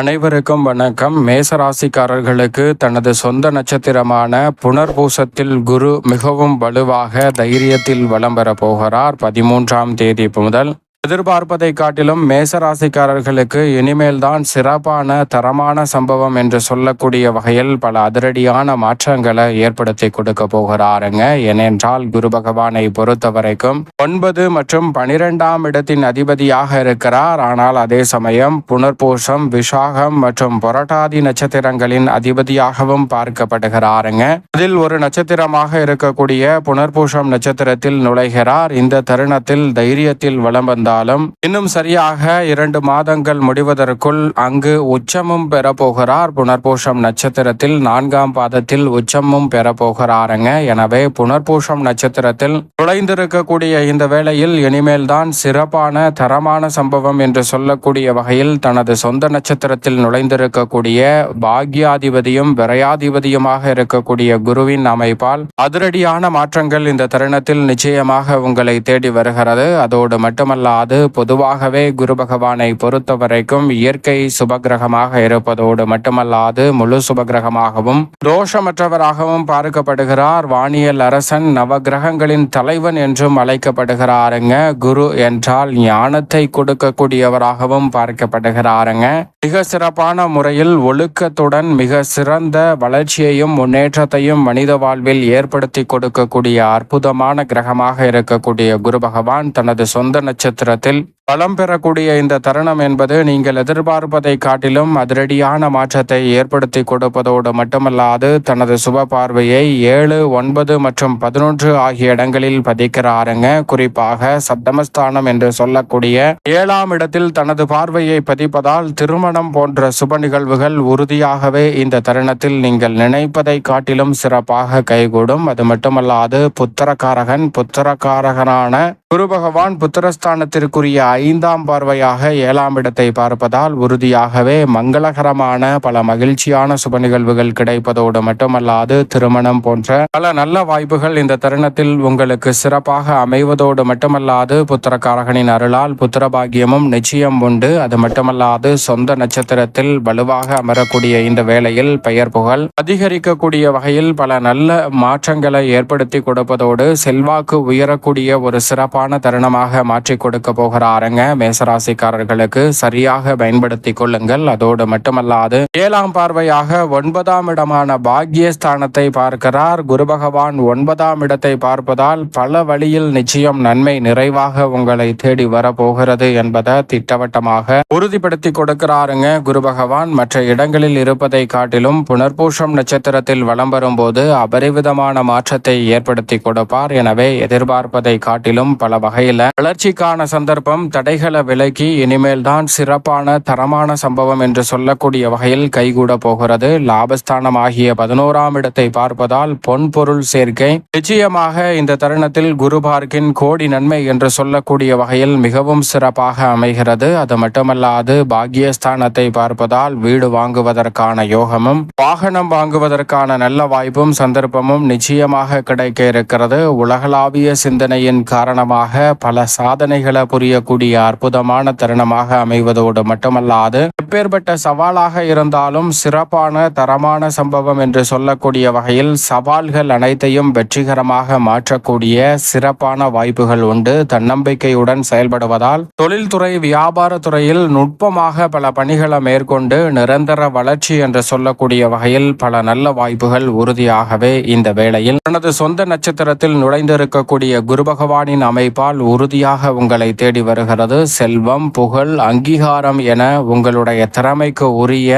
அனைவருக்கும் வணக்கம். மேசராசிக்காரர்களுக்கு தனது சொந்த நட்சத்திரமான புனர்பூசத்தில் குரு மிகவும் வலுவாக தைரியத்தில் வலம் பெற போகிறார். பதிமூன்றாம் தேதி முதல் எதிர்பார்ப்பதை காட்டிலும் மேசராசிக்காரர்களுக்கு இனிமேல் தான் சிறப்பான தரமான சம்பவம் என்று சொல்லக்கூடிய வகையில் பல அதிரடியான மாற்றங்களை ஏற்படுத்தி கொடுக்க போகிறாருங்க. ஏனென்றால் குரு பகவானை பொறுத்த வரைக்கும் ஒன்பது மற்றும் பனிரெண்டாம் இடத்தின் அதிபதியாக இருக்கிறார். ஆனால் அதே சமயம் புனர்பூசம் விஷாகம் மற்றும் புரட்டாதி நட்சத்திரங்களின் அதிபதியாகவும் பார்க்கப்படுகிறாருங்க. அதில் ஒரு நட்சத்திரமாக இருக்கக்கூடிய புனர்பூசம் நட்சத்திரத்தில் நுழைகிறார். இந்த தருணத்தில் தைரியத்தில் வலம் வந்தார். இருந்தாலும் இன்னும் சரியாக இரண்டு மாதங்கள் முடிவதற்குள் அங்கு உச்சமும் பெறப்போகிறார். புனர்பூஷம் நட்சத்திரத்தில் நான்காம் பாதத்தில் உச்சமும் பெறப்போகிறாருங்க. எனவே புனர்பூஷம் நட்சத்திரத்தில் நுழைந்திருக்கக்கூடிய இந்த வேளையில் இனிமேல் தான் சிறப்பான தரமான சம்பவம் என்று சொல்லக்கூடிய வகையில் தனது சொந்த நட்சத்திரத்தில் நுழைந்திருக்கக்கூடிய பாக்யாதிபதியும் விரையாதிபதியுமாக இருக்கக்கூடிய குருவின் அமைப்பால் அதிரடியான மாற்றங்கள் இந்த தருணத்தில் நிச்சயமாக உங்களை தேடி வருகிறது. அதோடு மட்டுமல்லாது அது பொதுவாகவே குரு பகவானை பொறுத்த வரைக்கும் இயற்கை சுபகிரகமாக இருப்பதோடு மட்டுமல்லாது முழு சுபகிரகமாகவும் தோஷமற்றவராகவும் பார்க்கப்படுகிறார். வானியல் அரசன் நவகிரகங்களின் தலைவன் என்றும் அழைக்கப்படுகிறாருங்க. குரு என்றால் ஞானத்தை கொடுக்கக்கூடியவராகவும் பார்க்கப்படுகிறாருங்க. மிக சிறப்பான முறையில் ஒழுக்கத்துடன் மிக சிறந்த வளர்ச்சியையும் முன்னேற்றத்தையும் மனித வாழ்வில் ஏற்படுத்தி கொடுக்கக்கூடிய அற்புதமான கிரகமாக இருக்கக்கூடிய குரு பகவான் தனது சொந்த நட்சத்திர Tratel பலம் பெறக்கூடிய இந்த தருணம் என்பது நீங்கள் எதிர்பார்ப்பதை காட்டிலும் அதிரடியான மாற்றத்தை ஏற்படுத்தி கொடுப்பதோடு மட்டுமல்லாது தனது சுப பார்வையை ஏழு ஒன்பது மற்றும் பதினொன்று ஆகிய இடங்களில் பதிக்கிறாருங்க. குறிப்பாக சப்தமஸ்தானம் என்று சொல்லக்கூடிய ஏழாம் இடத்தில் தனது பார்வையை பதிப்பதால் திருமணம் போன்ற சுப நிகழ்வுகள் உறுதியாகவே இந்த தருணத்தில் நீங்கள் நினைப்பதை காட்டிலும் சிறப்பாக கைகூடும். அது மட்டுமல்லாது புத்திரக்காரகன் புத்திரக்காரகனான குரு பகவான் புத்திரஸ்தானத்திற்குரிய ஐந்தாம் பார்வையாக ஏழாம் இடத்தை பார்ப்பதால் உறுதியாகவே மங்களகரமான பல மகிழ்ச்சியான சுப நிகழ்வுகள் கிடைப்பதோடு மட்டுமல்லாது திருமணம் போன்ற பல நல்ல வாய்ப்புகள் இந்த தருணத்தில் உங்களுக்கு சிறப்பாக அமைவதோடு மட்டுமல்லாது புத்திரக்காரகனின் அருளால் புத்திரபாகியமும் நிச்சயம் உண்டு. அது மட்டுமல்லாது சொந்த நட்சத்திரத்தில் வலுவாக அமரக்கூடிய இந்த வேளையில் பெயர் புகழ் அதிகரிக்கக்கூடிய வகையில் பல நல்ல மாற்றங்களை ஏற்படுத்தி கொடுப்பதோடு செல்வாக்கு உயரக்கூடிய ஒரு சிறப்பான தருணமாக மாற்றி கொடுக்க போகிறார். பாருங்க. மேசராசிக்காரர்களுக்கு சரியாக பயன்படுத்தி கொள்ளுங்கள். அதோடு மட்டுமல்லாது ஏழாம் பார்வையாக ஒன்பதாம் இடமான பாக்யஸ்தானத்தை பார்க்கிறார். குரு பகவான் ஒன்பதாம் இடத்தை பார்ப்பதால் பல வழியில் நிச்சயம் நன்மை நிறைவாக உங்களை தேடி வரப்போகிறது என்பதை திட்டவட்டமாக உறுதிப்படுத்தி கொடுக்கிறாருங்க. குரு பகவான் மற்ற இடங்களில் இருப்பதை காட்டிலும் புனர்பூஷம் நட்சத்திரத்தில் வலம் வரும்போது அபரிவிதமான மாற்றத்தை ஏற்படுத்தி கொடுப்பார். எனவே எதிர்பார்ப்பதை காட்டிலும் பல வகையில வளர்ச்சிக்கான சந்தர்ப்பம் தடைகளை விலக்கி இனிமேல் தான் சிறப்பான தரமான சம்பவம் என்று சொல்லக்கூடிய வகையில் கைகூட போகிறது. லாபஸ்தானம் ஆகிய பதினோராம் இடத்தை பார்ப்பதால் பொன் பொருள் சேர்க்கை. நிச்சயமாக இந்த தருணத்தில் குரு பார்க்கின் கோடி நன்மை என்று சொல்லக்கூடிய வகையில் மிகவும் சிறப்பாக அமைகிறது. அது மட்டுமல்லாது பாக்கியஸ்தானத்தை பார்ப்பதால் வீடு வாங்குவதற்கான யோகமும் வாகனம் வாங்குவதற்கான நல்ல வாய்ப்பும் சந்தர்ப்பமும் நிச்சயமாக கிடைக்க இருக்கிறது. உலகளாவிய சிந்தனையின் காரணமாக பல சாதனைகளை புரியக்கூடிய அற்புதமான தருணமாக அமைவதோடு மட்டுமல்லாது எப்பேற்பட்ட சவாலாக இருந்தாலும் சிறப்பான தரமான சம்பவம் என்று சொல்லக்கூடிய வகையில் சவால்கள் அனைத்தையும் வெற்றிகரமாக மாற்றக்கூடிய சிறப்பான வாய்ப்புகள் உண்டு. தன்னம்பிக்கையுடன் செயல்படுவதால் தொழில்துறை வியாபார துறையில் நுட்பமாக பல பணிகளை மேற்கொண்டு நிரந்தர வளர்ச்சி என்று சொல்லக்கூடிய வகையில் பல நல்ல வாய்ப்புகள் உறுதியாகவே இந்த வேளையில். தனது சொந்த நட்சத்திரத்தில் நுழைந்திருக்கக்கூடிய குரு பகவானின் அமைப்பால் உறுதியாக உங்களை தேடி வருகிறது. செல்வம் புகழ் அங்கீகாரம் என உங்களுடைய திறமைக்கு உரிய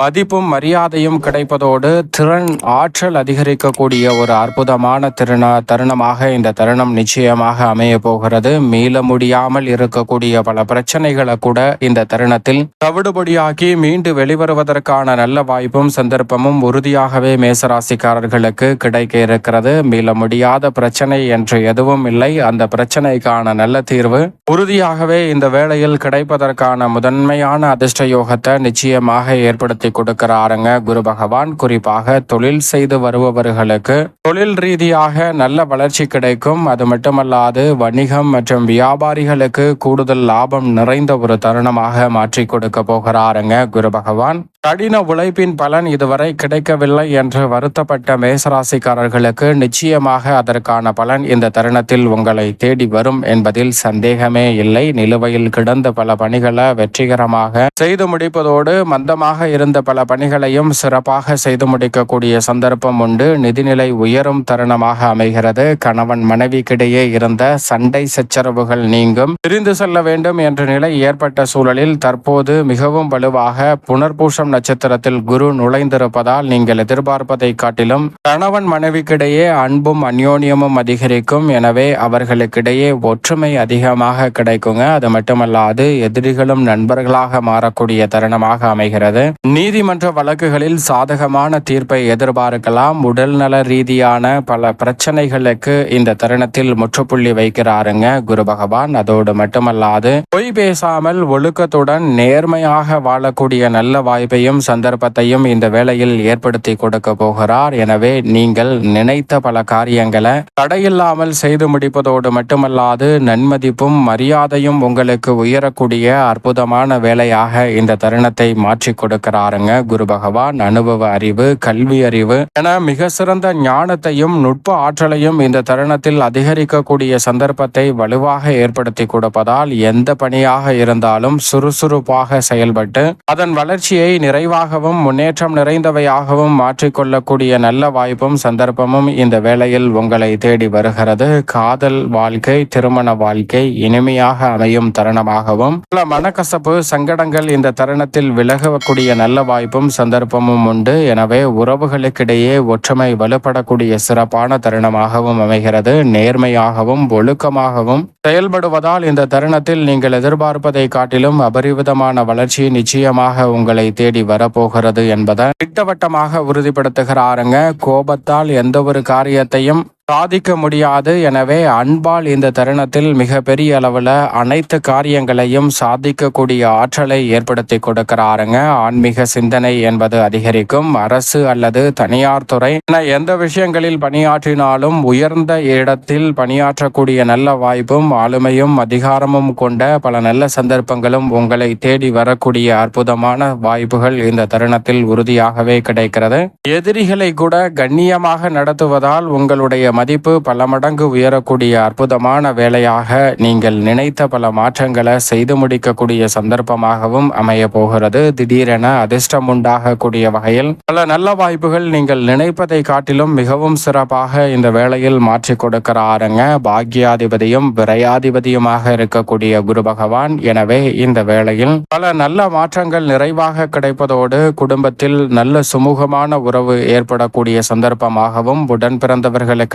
மதிப்பும் மரியாதையும் கிடைப்பதோடு திறன் ஆற்றல் அதிகரிக்கக்கூடிய ஒரு அற்புதமான திருண தருணமாக இந்த தருணம் நிச்சயமாக அமைய போகிறது. மீள முடியாமல் இருக்கக்கூடிய பல பிரச்சனைகளை கூட இந்த தருணத்தில் தவிடுபடியாக்கி மீண்டு வெளிவருவதற்கான நல்ல வாய்ப்பும் சந்தர்ப்பமும் உறுதியாகவே மேசராசிக்காரர்களுக்கு கிடைக்க இருக்கிறது. மீள முடியாத பிரச்சனை என்று எதுவும் இல்லை. அந்த பிரச்சனைக்கான நல்ல தீர்வு உறுதியாகவே இந்த வேளையில் கிடைப்பதற்கான முதன்மையான அதிர்ஷ்ட யோகத்தை நிச்சயமாக ஏற்படுத்தி ஏற்படுத்தி கொடுக்கிறாருங்க குரு பகவான் குறிப்பாக தொழில் செய்து வருபவர்களுக்கு தொழில் ரீதியாக நல்ல வளர்ச்சி கிடைக்கும். அது மட்டுமல்லாது வணிகம் மற்றும் வியாபாரிகளுக்கு கூடுதல் லாபம் நிறைந்த ஒரு தருணமாக மாற்றி கொடுக்க போகிறாருங்க குரு பகவான். கடின உழைப்பின் பலன் இதுவரை கிடைக்கவில்லை என்று வருத்தப்பட்ட மேசராசிக்காரர்களுக்கு நிச்சயமாக அதற்கான பலன் இந்த தருணத்தில் உங்களை தேடி வரும் என்பதில் சந்தேகமே இல்லை. நிலுவையில் கிடந்த பல பணிகளை வெற்றிகரமாக செய்து முடிப்பதோடு மந்தமாக இருந்த பல பணிகளையும் சிறப்பாக செய்து முடிக்கக்கூடிய சந்தர்ப்பம் உண்டு. நிதிநிலை உயரும் தருணமாக அமைகிறது. கணவன் மனைவிக்கிடையே இருந்த சண்டை சச்சரவுகள் நீங்கும். பிரிந்து செல்ல வேண்டும் என்ற நிலை ஏற்பட்ட சூழலில் தற்போது மிகவும் வலுவாக புனர்பூஷம் நட்சத்திரத்தில் குரு நுழைந்திருப்பதால் நீங்கள் எதிர்பார்ப்பதை காட்டிலும் கணவன் மனைவிக்கிடையே அன்பும் அந்யோன்யமும் அதிகரிக்கும். எனவே அவர்களுக்கிடையே ஒற்றுமை அதிகமாக கிடைக்குங்க. அது மட்டுமல்லாது எதிரிகளும் நண்பர்களாக மாறக்கூடிய தருணமாக அமைகிறது. நீதிமன்ற வழக்குகளில் சாதகமான தீர்ப்பை எதிர்பார்க்கலாம். உடல்நல ரீதியான பல பிரச்சனைகளுக்கு இந்த தருணத்தில் முற்றுப்புள்ளி வைக்கிறாருங்க குரு பகவான். அதோடு மட்டுமல்லாது பொய் பேசாமல் ஒழுக்கத்துடன் நேர்மையாக வாழக்கூடிய நல்ல வாய்ப்பை வாய்ப்பையும் சந்தர்ப்பத்தையும் இந்த வேளையில் ஏற்படுத்தி கொடுக்க போகிறார். எனவே நீங்கள் நினைத்த பல காரியங்களை தடையில்லாமல் செய்து முடிப்பதோடு மட்டுமல்லாது நன்மதிப்பும் மரியாதையும் உங்களுக்கு உயரக்கூடிய அற்புதமான வேலையாக இந்த தருணத்தை மாற்றி கொடுக்கிறாருங்க. குரு பகவான் அனுபவ அறிவு கல்வி அறிவு என மிக சிறந்த ஞானத்தையும் நுட்ப ஆற்றலையும் இந்த தருணத்தில் அதிகரிக்கக்கூடிய சந்தர்ப்பத்தை வலுவாக ஏற்படுத்தி கொடுப்பதால் எந்த பணியாக இருந்தாலும் சுறுசுறுப்பாக செயல்பட்டு அதன் வளர்ச்சியை நிறைவாகவும் முன்னேற்றம் நிறைந்தவையாகவும் மாற்றிக்கொள்ளக்கூடிய நல்ல வாய்ப்பும் சந்தர்ப்பமும் இந்த வேளையில் உங்களை தேடி வருகிறது. காதல் வாழ்க்கை திருமண வாழ்க்கை இனிமையாக அமையும் தருணமாகவும் பல மனக்கசப்பு சங்கடங்கள் இந்த தருணத்தில் விலகக்கூடிய நல்ல வாய்ப்பும் சந்தர்ப்பமும் உண்டு. எனவே உறவுகளுக்கிடையே ஒற்றுமை வலுப்படக்கூடிய சிறப்பான தருணமாகவும் அமைகிறது. நேர்மையாகவும் ஒழுக்கமாகவும் செயல்படுவதால் இந்த தருணத்தில் நீங்கள் எதிர்பார்ப்பதை காட்டிலும் அபரிவிதமான வளர்ச்சி நிச்சயமாக உங்களை தேடி வரப்போகிறது என்பதை திட்டவட்டமாக உறுதிப்படுத்துகிறாருங்க. கோபத்தால் எந்த ஒரு காரியத்தையும் சாதிக்க முடியாது. எனவே அன்பால் இந்த தருணத்தில் மிகப்பெரிய அளவில் அனைத்து காரியங்களையும் சாதிக்கக்கூடிய ஆற்றலை ஏற்படுத்தி கொடுக்கிறாருங்க. ஆன்மீக சிந்தனை என்பது அதிகரிக்கும். அரசு அல்லது தனியார் துறை. என எந்த விஷயங்களில் பணியாற்றினாலும் உயர்ந்த இடத்தில் பணியாற்றக்கூடிய நல்ல வாய்ப்பும் ஆளுமையும் அதிகாரமும் கொண்ட பல நல்ல சந்தர்ப்பங்களும் உங்களை தேடி வரக்கூடிய அற்புதமான வாய்ப்புகள் இந்த தருணத்தில் உறுதியாகவே கிடைக்கிறது. எதிரிகளை கூட கண்ணியமாக நடத்துவதால் உங்களுடைய மதிப்பு பல மடங்கு உயரக்கூடிய அற்புதமான வேலையாக நீங்கள் நினைத்த பல மாற்றங்களை செய்து முடிக்கக்கூடிய சந்தர்ப்பமாகவும் அமைய போகிறது. திடீரென அதிர்ஷ்டம் உண்டாகக்கூடிய வகையில் பல நல்ல வாய்ப்புகள் நீங்கள் நினைப்பதை காட்டிலும் மிகவும் சிறப்பாக இந்த வேளையில் மாற்றி கொடுக்கிறாருங்க. பாக்யாதிபதியும் விரையாதிபதியுமாக இருக்கக்கூடிய குரு பகவான். எனவே இந்த வேளையில் பல நல்ல மாற்றங்கள் நிறைவாக கிடைப்பதோடு குடும்பத்தில் நல்ல சுமூகமான உறவு ஏற்படக்கூடிய சந்தர்ப்பமாகவும் உடன்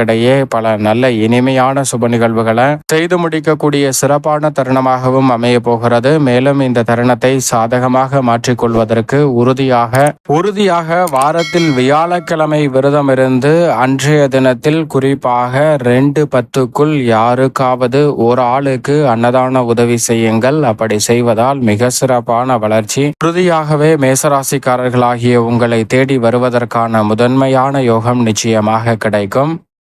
பிறந்தவர்களுக்கிடையே பல நல்ல இனிமையான சுப நிகழ்வுகளை செய்து முடிக்கக்கூடிய சிறப்பான தருணமாகவும் அமைய போகிறது. மேலும் இந்த தருணத்தை சாதகமாக மாற்றிக்கொள்வதற்கு உறுதியாக உறுதியாக வாரத்தில் வியாழக்கிழமை விரதம் இருந்து அன்றைய தினத்தில் குறிப்பாக ரெண்டு பத்துக்குள் யாருக்காவது ஒரு ஆளுக்கு அன்னதான உதவி செய்யுங்கள். அப்படி செய்வதால் மிக சிறப்பான வளர்ச்சி. உறுதியாகவே மேசராசிக்காரர்களாகிய உங்களை தேடி வருவதற்கான முதன்மையான யோகம் நிச்சயமாக கிடைக்கும்.